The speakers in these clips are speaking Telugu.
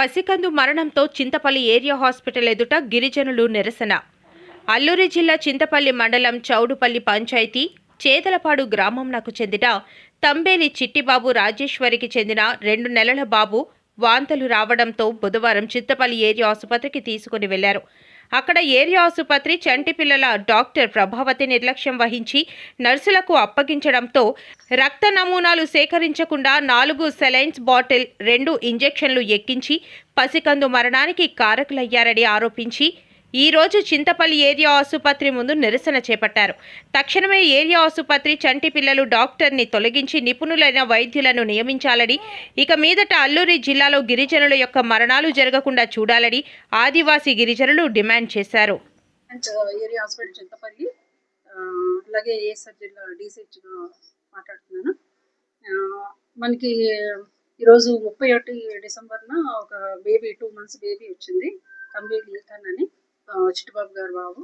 పసికందు మరణంతో చింతపల్లి ఏరియా హాస్పిటల్ ఎదుట గిరిజనులు నిరసన. అల్లూరి జిల్లా చింతపల్లి మండలం చౌడుపల్లి పంచాయతీ చేదలపాడు గ్రామంనకు చెందిన తంబేలి చిట్టిబాబు రాజేశ్వరికి చెందిన రెండు నెలల బాబు వాంతులు రావడంతో బుధవారం చింతపల్లి ఏరియా ఆసుపత్రికి తీసుకుని వెళ్ళారు. అక్కడ ఏరియా ఆసుపత్రి చంటి పిల్లల డాక్టర్ ప్రభావతి నిర్లక్ష్యం వహించి నర్సులకు అప్పగించడంతో రక్త నమూనాలు సేకరించకుండా నాలుగు సెలైన్స్ బాటిల్ రెండు ఇంజెక్షన్లు ఎక్కించి పసికందు మరణానికి కారకులయ్యారని ఆరోపించి ఈరోజు చింతపల్లి ఏరియా ఆసుపత్రి ముందు నిరసన చేపట్టారు. తక్షణమే ఏరియా ఆసుపత్రి చంటి పిల్లలు డాక్టర్ని తొలగించి నిపుణులైన వైద్యులను నియమించాలని ఇక మీదట అల్లూరి జిల్లాలో గిరిజనుల యొక్క మరణాలు జరగకుండా చూడాలని ఆదివాసీ గిరిజనులు డిమాండ్ చేశారు. ఏరియా హాస్పిటల్ చింతపల్లి అలాగే ఏఎస్ఆర్ జిల్లా డీసీహెచ్గా మాట్లాడుతున్నాను. మనకి ఈరోజు ముప్పై ఒకటి డిసెంబర్న ఒక బేబీ టూ మంత్స్ బేబీ వచ్చింది. కంప్లీట్ లీతన్ అని. చిట్టుబాబు గారు బాబు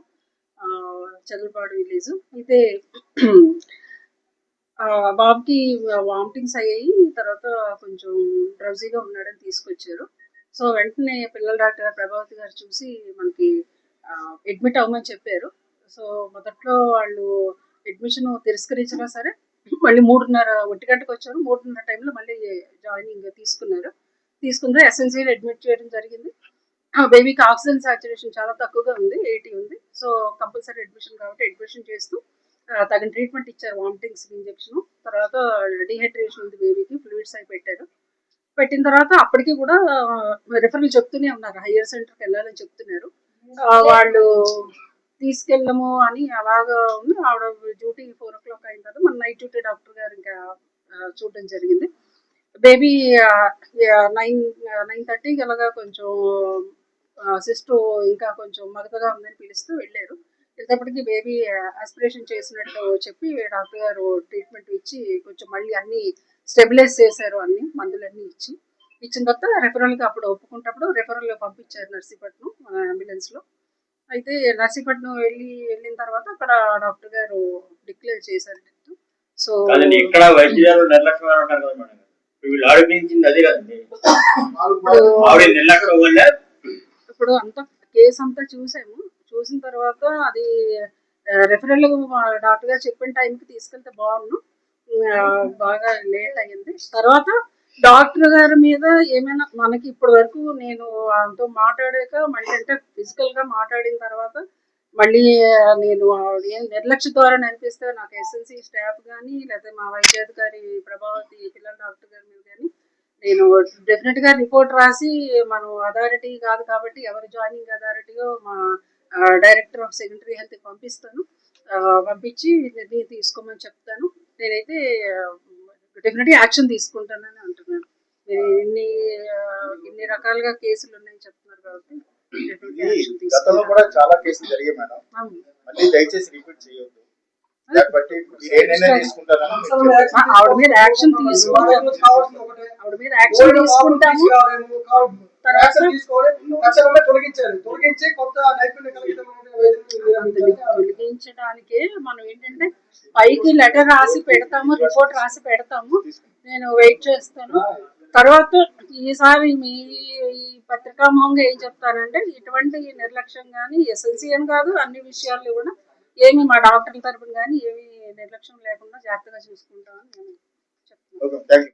చంద్రపాడు చదువుపాడు విలేజ్. అయితే బాబుకి వామిటింగ్స్ అయ్యాయి. తర్వాత కొంచెం డ్రౌజీగా ఉన్నాడని తీసుకొచ్చారు. సో వెంటనే పిల్లల డాక్టర్ ప్రభావతి గారు చూసి మనకి అడ్మిట్ అవ్వమని చెప్పారు. సో మొదట్లో వాళ్ళు అడ్మిషన్ తిరస్కరించినా సరే మళ్ళీ మూడున్నర ఒంటి గంటకు వచ్చారు. మూడున్నర టైంలో మళ్ళీ జాయినింగ్ తీసుకున్నారు. తీసుకున్నారు ఎస్ఎన్సీలో అడ్మిట్ చేయడం జరిగింది. బేబీకి ఆక్సిజన్ సాచురేషన్ చాలా తక్కువగా ఉంది ఎయిటీ ఉంది. సో కంపల్సరీ అడ్మిషన్ కాబట్టి అడ్మిషన్ చేస్తూ తగిన ట్రీట్మెంట్ ఇచ్చారు వామిటింగ్స్ ఇంజెక్షన్ తర్వాత డిహైడ్రేషన్ ఉంది బేబీకి ఫ్లూయిడ్స్ అయి పెట్టారు. పెట్టిన తర్వాత అప్పటికి కూడా రెఫరల్ చెప్తూనే ఉన్నారు. హయ్యర్ సెంటర్కి వెళ్ళాలని చెప్తున్నారు. ఆ, వాళ్ళు తీసుకెళ్ళము అని అలాగా ఉంది. ఆవిడ డ్యూటీ ఫోర్ ఓ క్లాక్ అయిన తర్వాత మన నైట్ డ్యూటీ డాక్టర్ గారు ఇంకా చూడడం జరిగింది. బేబీ నైన్ నైన్ థర్టీకి అలాగా కొంచెం సిస్టు ఇంకా కొంచెం మగతగా ఉందని పిలుస్తూ వెళ్ళారు. వెళ్ళేటప్పటికి బేబీ ఆస్పిరేషన్ చేసినట్టు చెప్పి డాక్టర్ గారు ట్రీట్మెంట్ ఇచ్చి కొంచెం మళ్ళీ అన్ని స్టెబిలైజ్ చేశారు అన్ని మందులన్నీ ఇచ్చి. ఇచ్చిన తర్వాత రెఫరల్కి అప్పుడు ఒప్పుకుంటప్పుడు రెఫరల్ పంపించారు నర్సీపట్నం అంబులెన్స్లో అయితే నర్సీపట్నం వెళ్ళి వెళ్ళిన తర్వాత అక్కడ డాక్టర్ గారు డిక్లేర్ చేశారు సో ఇక్కడ వైద్యులు నిర్లక్ష్యం ఉంటారు కదా మేడం. వీళ్ళు ఆవిడ నిర్లక్ష్యం వల్ల ఇప్పుడు అంతా కేసు అంతా చూసాము. చూసిన తర్వాత అది రెఫరల్ డాక్టర్ గారు చెప్పిన టైంకి తీసుకెళ్తే బాగున్నాను బాగా లేట్ అయ్యింది. తర్వాత డాక్టర్ గారి మీద ఏమైనా మనకి ఇప్పటి వరకు నేను ఆయనతో మాట్లాడాక మళ్ళీ అంటే ఫిజికల్గా మాట్లాడిన తర్వాత మళ్ళీ నేను ఏం నిర్లక్ష్య ద్వారా అనిపిస్తే నాకు ఎస్ఎల్సి స్టాఫ్ కానీ లేకపోతే మా వైద్యాధికారి ప్రభావతి పిల్లల డాక్టర్ గారి మీద కానీ నేను డెఫినెట్గా రిపోర్ట్ రాసి మనం అథారిటీ కాదు కాబట్టి ఎవరు జాయినింగ్ అథారిటీయో మా డైరెక్టర్ ఆఫ్ సెకండరీ హెల్త్ పంపిస్తాను. పంపించి ఇది తీసుకోమని చెప్తాను. నేనైతే డెఫినెట్ యాక్షన్ తీసుకుంటానని అంటున్నాను. ఇన్ని ఇన్ని రకాలుగా కేసులు ఉన్నాయని చెప్తున్నారు కాబట్టి గతంలో. కూడా చాలా కేసులు జరిగాయి మేడం. మళ్ళీ దయచేసి రిపీట్ చేయొద్దు. ఆవిడ మీద యాక్షన్ తీసుకుంటాము. ఆవిడ మీద యాక్షన్ తీసుకుంటాము. తర్వాత తొలగించడానికే మనం ఏంటంటే పైకి లెటర్ రాసి పెడతాము రిపోర్ట్ రాసి పెడతాము. నేను వెయిట్ చేస్తాను. తర్వాత ఈసారి మీ ఈ పత్రికామోహంగా ఏం చెప్తానంటే ఇటువంటి నిర్లక్ష్యం కానీ ఎస్ఎల్సీ అని కాదు అన్ని విషయాల్లో కూడా ఏమి మా డాక్టర్ల తరపున కానీ ఏమి నిర్లక్ష్యం లేకుండా జాగ్రత్తగా చూసుకుంటామని నేను చెప్తున్నాను.